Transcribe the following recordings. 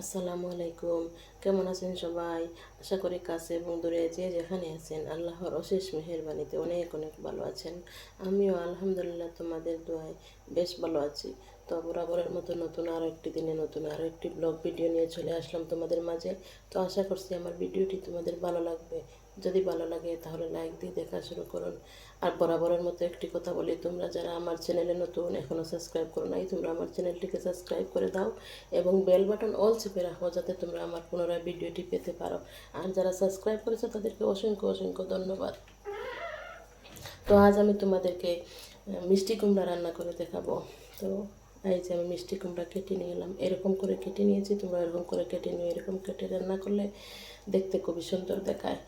আসসালামু আলাইকুম। কেমন আছেন সবাই? আশা করি কাছে এবং দূরে যে যেখানে আছেন, আল্লাহর অশেষ মেহরবানিতে অনেক অনেক ভালো আছেন। আমিও আলহামদুলিল্লাহ তোমাদের দোয়ায় বেশ ভালো আছি। তো বরাবরের মতো নতুন আরও একটি দিনে নতুন আরও একটি ব্লগ ভিডিও নিয়ে চলে আসলাম তোমাদের মাঝে। তো আশা করছি আমার ভিডিওটি তোমাদের ভালো লাগবে। যদি ভালো লাগে তাহলে লাইক দিয়ে দেখা শুরু করুন। আর বরাবরের মতো একটি কথা বলি, তোমরা যারা আমার চ্যানেলে নতুন এখনও সাবস্ক্রাইব করো নাই, তোমরা আমার চ্যানেলটিকে সাবস্ক্রাইব করে দাও এবং বেল বাটন অল চেপে রাখো যাতে তোমরা আমার পুনরায় ভিডিওটি পেতে পারো। আর যারা সাবস্ক্রাইব করেছ তাদেরকে অসংখ্য অসংখ্য ধন্যবাদ। তো আজ আমি তোমাদেরকে মিষ্টি কুমড়া রান্না করে দেখাবো। তো এই যে আমি মিষ্টি কুমড়া কেটে নিয়ে এলাম, এরকম করে কেটে নিয়েছি, তোমরা এরকম করে কেটে নিও, এরকম কেটে রান্না করলে দেখতে খুবই সুন্দর দেখায়।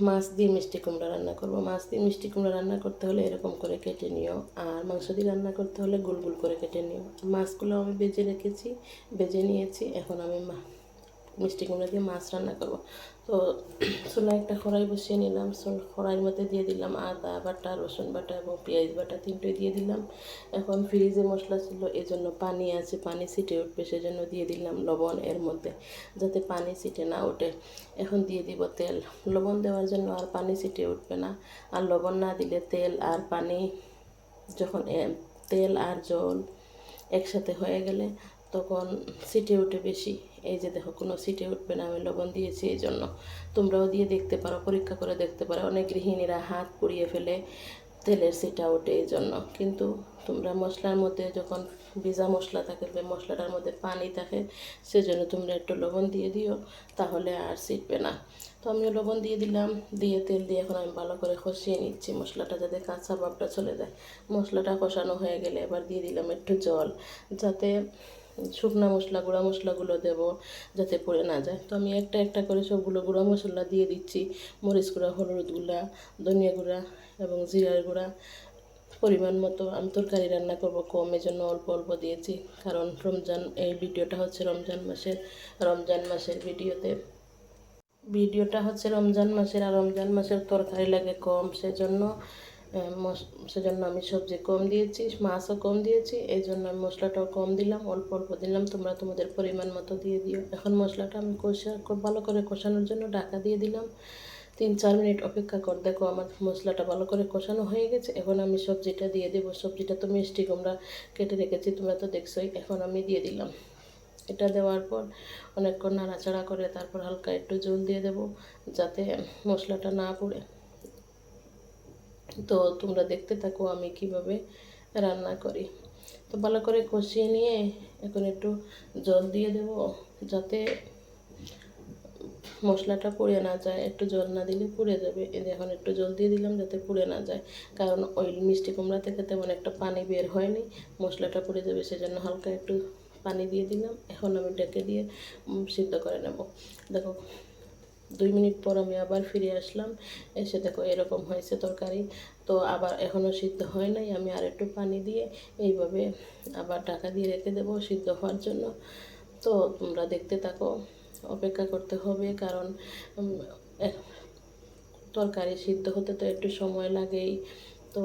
মাছ দিয়ে মিষ্টি কুমড়া রান্না করব। মাছ দিয়ে মিষ্টি কুমড়া রান্না করতে হলে এরকম করে কেটে নিও। আর মাংস দিয়ে রান্না করতে হলে গোল গোল করে কেটে নিও। মাছগুলো আমি বেজে রেখেছি, বেজে নিয়েছি। এখন আমি মিষ্টি কুমড়া দিয়ে মাছ রান্না করব। তো চুলা একটা কড়াই বসিয়ে নিলাম কড়াইয়ের মধ্যে দিয়ে দিলাম আদা বাটা, রসুন বাটা এবং পেঁয়াজ বাটা তিনটে দিয়ে দিলাম। এখন ফ্রিজে মশলা ছিল এই জন্য পানি আছে, পানি ছিটে উঠবে সেজন্য দিয়ে দিলাম লবণ এর মধ্যে, যাতে পানি ছিটে না ওঠে। এখন দিয়ে দিব তেল। লবণ দেওয়ার জন্য আর পানি ছিটে উঠবে না। আর লবণ না দিলে তেল আর পানি যখন তেল আর জল একসাথে হয়ে গেলে তখন সিটে উঠে বেশি। এই যে দেখো, কোনো সিটে উঠবে না, আমি লবণ দিয়েছি এই জন্য। তোমরাও দিয়ে দেখতে পারো, পরীক্ষা করে দেখতে পারো। অনেক গৃহিণীরা হাত পুড়িয়ে ফেলে তেলের সিটা ওঠে এই জন্য। কিন্তু তোমরা মশলার মধ্যে যখন ভিজা মশলা থাকে মশলাটার মধ্যে পানি থাকে, সেজন্য তোমরা একটু লবণ দিয়ে দিও, তাহলে আর সিটবে না। তো আমিও লবণ দিয়ে দিলাম, দিয়ে তেল দিয়ে এখন আমি ভালো করে কষিয়ে নিচ্ছি মশলাটা যাতে কাঁচা ভাবটা চলে যায়। মশলাটা কষানো হয়ে গেলে এবার দিয়ে দিলাম একটু জল, যাতে শুকনো মশলা, গুঁড়া মশলাগুলো দেব যাতে পড়ে না যায়। তো আমি একটা একটা করে সবগুলো গুঁড়া মশলা দিয়ে দিচ্ছি। মরিচ গুঁড়া, হলুদ গুঁড়া, ধনিয়া গুঁড়া এবং জিরার গুঁড়া। পরিমাণ মতো আমি তরকারি রান্না করব কম জন্য অল্প অল্প দিয়েছি। কারণ রমজান, এই ভিডিওটা হচ্ছে রমজান মাসের রমজান মাসের ভিডিওতে। ভিডিওটা হচ্ছে রমজান মাসের, আর রমজান মাসের তরকারি লাগে কম, সেজন্য সেজন্য আমি সবজি কম দিয়েছি, মাছও কম দিয়েছি এই জন্য আমি মশলাটাও কম দিলাম, অল্প অল্প দিলাম, তোমরা তোমাদের পরিমাণ মতো দিয়ে দিও। এখন মশলাটা আমি কষা ভালো করে কষানোর জন্য ঢাকা দিয়ে দিলাম। তিন চার মিনিট অপেক্ষা কর, দেখো আমার মশলাটা ভালো করে কষানো হয়ে গেছে, এখন আমি সবজিটা দিয়ে দেবো। সবজিটা তো মিষ্টি কুমড়া কেটে রেখেছি, তোমরা তো দেখছোই, এখন আমি দিয়ে দিলাম। এটা দেওয়ার পর অনেকক্ষণ নাড়াচাড়া করে তারপর হালকা একটু জল দিয়ে দেব, যাতে মশলাটা না পুড়ে। তো তোমরা দেখতে থাকো আমি কীভাবে রান্না করি। তো ভালো করে কষিয়ে নিয়ে এখন একটু জল দিয়ে দেব যাতে মশলাটা পুড়ে না যায়। একটু জল না দিলে পুড়ে যাবে। এখন একটু জল দিয়ে দিলাম যাতে পুড়ে না যায়। কারণ ওই মিষ্টি কুমড়া থেকে তেমন একটা পানি বের হয়নি, মশলাটা পুড়ে যাবে সেজন্য হালকা একটু পানি দিয়ে দিলাম। এখন আমি ডেকে দিয়ে সিদ্ধ করে নেব। দেখো দুই মিনিট পর আমি আবার ফিরে আসলাম। এসে দেখো এরকম হয়েছে তরকারি। তো আবার এখনও সিদ্ধ হয় নাই। আমি আর একটু পানি দিয়ে এইভাবে আবার ঢাকা দিয়ে রেখে দেবো সিদ্ধ হওয়ার জন্য। তো তোমরা দেখতে থাকো। অপেক্ষা করতে হবে কারণ তরকারি সিদ্ধ হতে তো একটু সময় লাগেই। তো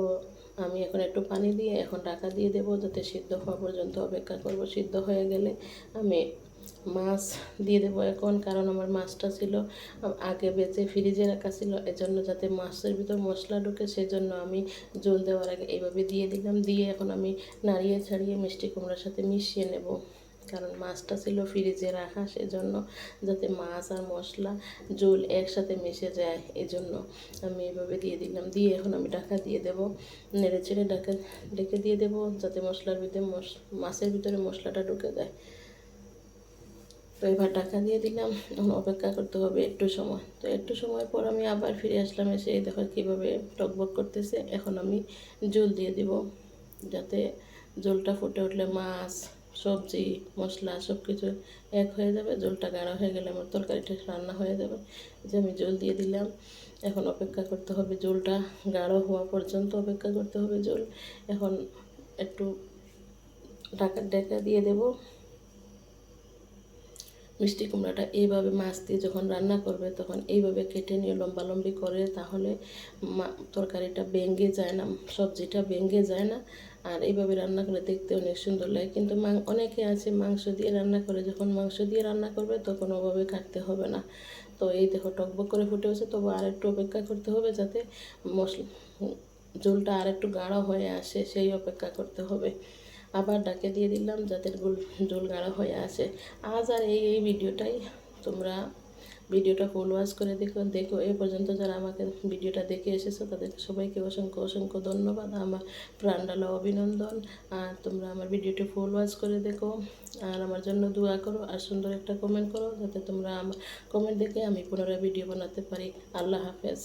আমি এখন একটু পানি দিয়ে এখন ঢাকা দিয়ে দেবো যাতে সিদ্ধ হওয়া পর্যন্ত অপেক্ষা করব। সিদ্ধ হয়ে গেলে আমি মাছ দিয়ে দেবো এখন, কারণ আমার মাছটা ছিল আগে বেঁচে ফ্রিজে রাখা ছিল, এজন্য যাতে মাছের ভিতর মশলা ঢুকে, সেজন্য আমি জল দেওয়ার আগে এইভাবে দিয়ে দিলাম, দিয়ে এখন আমি নাড়িয়ে ছাড়িয়ে মিষ্টি কুমড়ার সাথে মিশিয়ে নেব, কারণ মাছটা ছিল ফ্রিজে রাখা, সেজন্য যাতে মাছ আর মশলা জল একসাথে মিশে যায় এই জন্য আমি এভাবে দিয়ে দিলাম, দিয়ে এখন আমি ঢাকা দিয়ে দেবো, নেড়ে চেড়ে ঢাকা ডেকে দিয়ে দেবো, যাতে মশলার ভিতরে মশ, মাছের ভিতরে মশলাটা ঢুকে যায়। তো এবার ঢাকা দিয়ে দিলাম। এখন অপেক্ষা করতে হবে একটু সময়। তো একটু সময় পর আমি আবার ফিরে আসলাম এসে দেখো কীভাবে টকবক করতেছে। এখন আমি জল দিয়ে দিব যাতে জলটা ফুটে উঠলে মাছ, সবজি, মশলা সব কিছু এক হয়ে যাবে। জলটা গাঢ় হয়ে গেলে আমার তরকারিটা রান্না হয়ে যাবে। যে আমি জল দিয়ে দিলাম। এখন অপেক্ষা করতে হবে জলটা গাঢ় হওয়া পর্যন্ত অপেক্ষা করতে হবে জল। এখন একটু ঢাকা ঢাকা দিয়ে দেবো। মিষ্টি কুমড়াটা এইভাবে মাছ দিয়ে যখন রান্না করবে, তখন এইভাবে কেটে নিয়ে লম্বালম্বি করে তাহলে তরকারিটা ভেঙে যায় না, সবজিটা ভেঙে যায় না। আর এইভাবে রান্না করে দেখতে অনেক সুন্দর লাগে। কিন্তু অনেকে আছে মাংস দিয়ে রান্না করে, যখন মাংস দিয়ে রান্না করবে তখন ওভাবে কাটতে হবে না। তো এই দেখো টকবক করে ফুটে হচ্ছে তবু আর একটু অপেক্ষা করতে হবে যাতে মশলা ঝোলটা আর একটু গাঢ় হয়ে আসে, সেই অপেক্ষা করতে হবে। আবার ডাকে দিয়ে দিলাম যাতে গোল ঝোল গাঢ় হয়ে আসে আজ আর এই এই ভিডিওটাই। তোমরা ভিডিওটা ফুল ওয়াচ করে দেখো দেখো। এ পর্যন্ত যারা আমাকে ভিডিওটা দেখে এসেছ, তাদেরকে সবাইকে অসংখ্য অসংখ্য ধন্যবাদ। আমার প্রাণডালা অভিনন্দন। আর তোমরা আমার ভিডিওটি ফুল ওয়াচ করে দেখো। আর আমার জন্য দোয়া করো আর সুন্দর একটা কমেন্ট করো, যাতে তোমরা আমার কমেন্ট দেখে আমি পুনরায় ভিডিও বানাতে পারি। আল্লাহ হাফেজ।